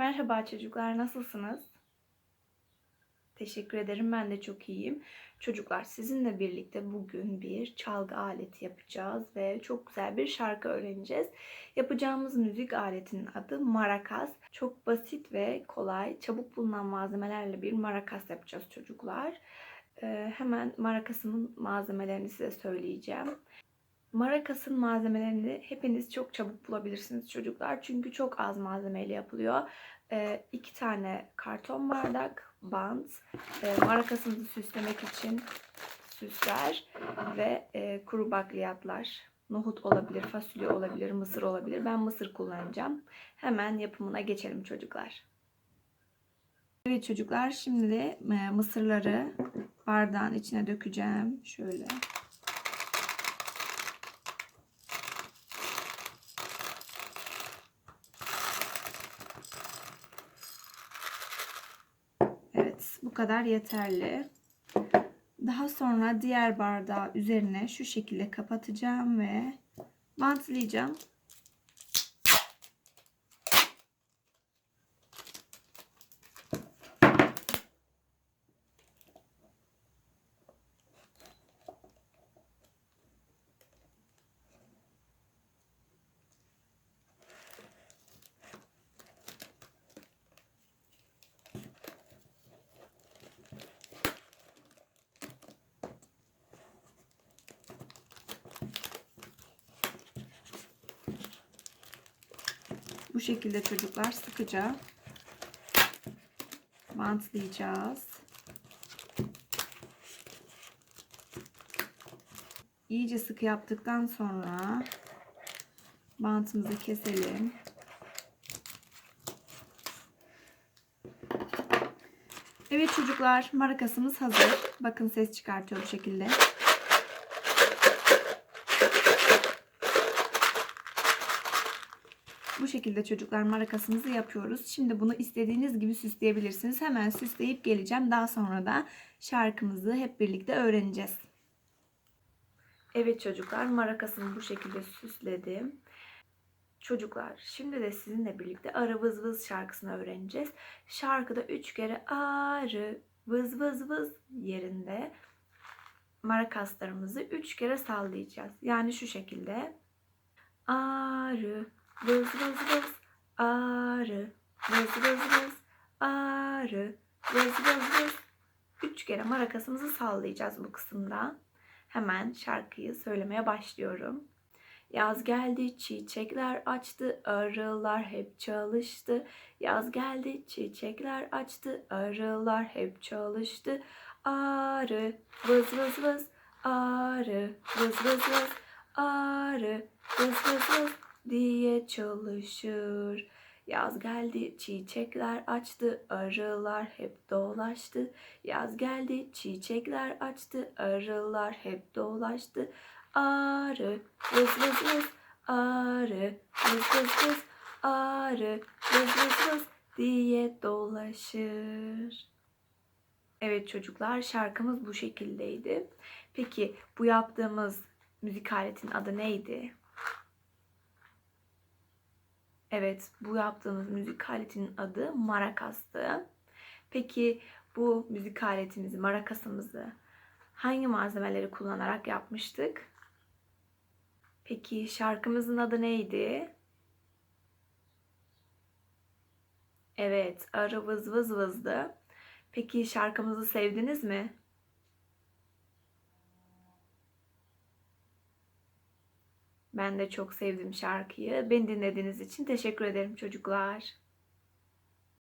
Merhaba çocuklar, nasılsınız? Teşekkür ederim, ben de çok iyiyim. Çocuklar, sizinle birlikte bugün bir çalgı aleti yapacağız ve çok güzel bir şarkı öğreneceğiz. Yapacağımız müzik aletinin adı marakas. Çok basit ve kolay, çabuk bulunan malzemelerle bir marakas yapacağız çocuklar. Ee, hemen marakasımın malzemelerini size söyleyeceğim. Marakasın malzemelerini hepiniz çok çabuk bulabilirsiniz çocuklar. Çünkü çok az malzemeyle yapılıyor. Ee, iki tane karton bardak, bant, e, marakasınızı süslemek için süsler ve e, kuru bakliyatlar. Nohut olabilir, fasulye olabilir, mısır olabilir. Ben mısır kullanacağım. Hemen yapımına geçelim çocuklar. Evet çocuklar şimdi e, mısırları bardağın içine dökeceğim. Şöyle. Evet, bu kadar yeterli. Daha sonra diğer bardağı üzerine şu şekilde kapatacağım ve bantlayacağım. Bu şekilde çocuklar sıkıca bantlayacağız. İyice sıkı yaptıktan sonra bantımızı keselim. Evet çocuklar marakasımız hazır. Bakın ses çıkartıyor bu şekilde. Şekilde çocuklar marakasımızı yapıyoruz. Şimdi bunu istediğiniz gibi süsleyebilirsiniz. Hemen süsleyip geleceğim. Daha sonra da şarkımızı hep birlikte öğreneceğiz. Evet çocuklar marakasını bu şekilde süsledim. Çocuklar şimdi de sizinle birlikte arı vız vız şarkısını öğreneceğiz. Şarkıda üç kere arı vız vız vız yerinde marakaslarımızı üç kere sallayacağız. Yani şu şekilde arı Vız vız vız arı vız vız vız arı vız vız vız Üç kere marakasımızı sallayacağız bu kısımda. Hemen şarkıyı söylemeye başlıyorum. Yaz geldi çiçekler açtı arılar hep çalıştı. Yaz geldi çiçekler açtı arılar hep çalıştı. Arı vız vız vız arı vız vız vız arı vız vız vız diye çalışır. Yaz geldi, çiçekler açtı, arılar hep dolaştı. Yaz geldi, çiçekler açtı, arılar hep dolaştı. Arı, vız vız vız, arı, vız vız vız, arı, vız vız vız diye dolaşır. Evet çocuklar şarkımız bu şekildeydi. Peki bu yaptığımız müzik aletin adı neydi? Evet, bu yaptığımız müzik aletinin adı marakastı. Peki bu müzik aletimizi, marakasımızı hangi malzemeleri kullanarak yapmıştık? Peki şarkımızın adı neydi? Evet, arı vız vız vızdı. Peki şarkımızı sevdiniz mi? Ben de çok sevdim şarkıyı. Beni dinlediğiniz için teşekkür ederim çocuklar.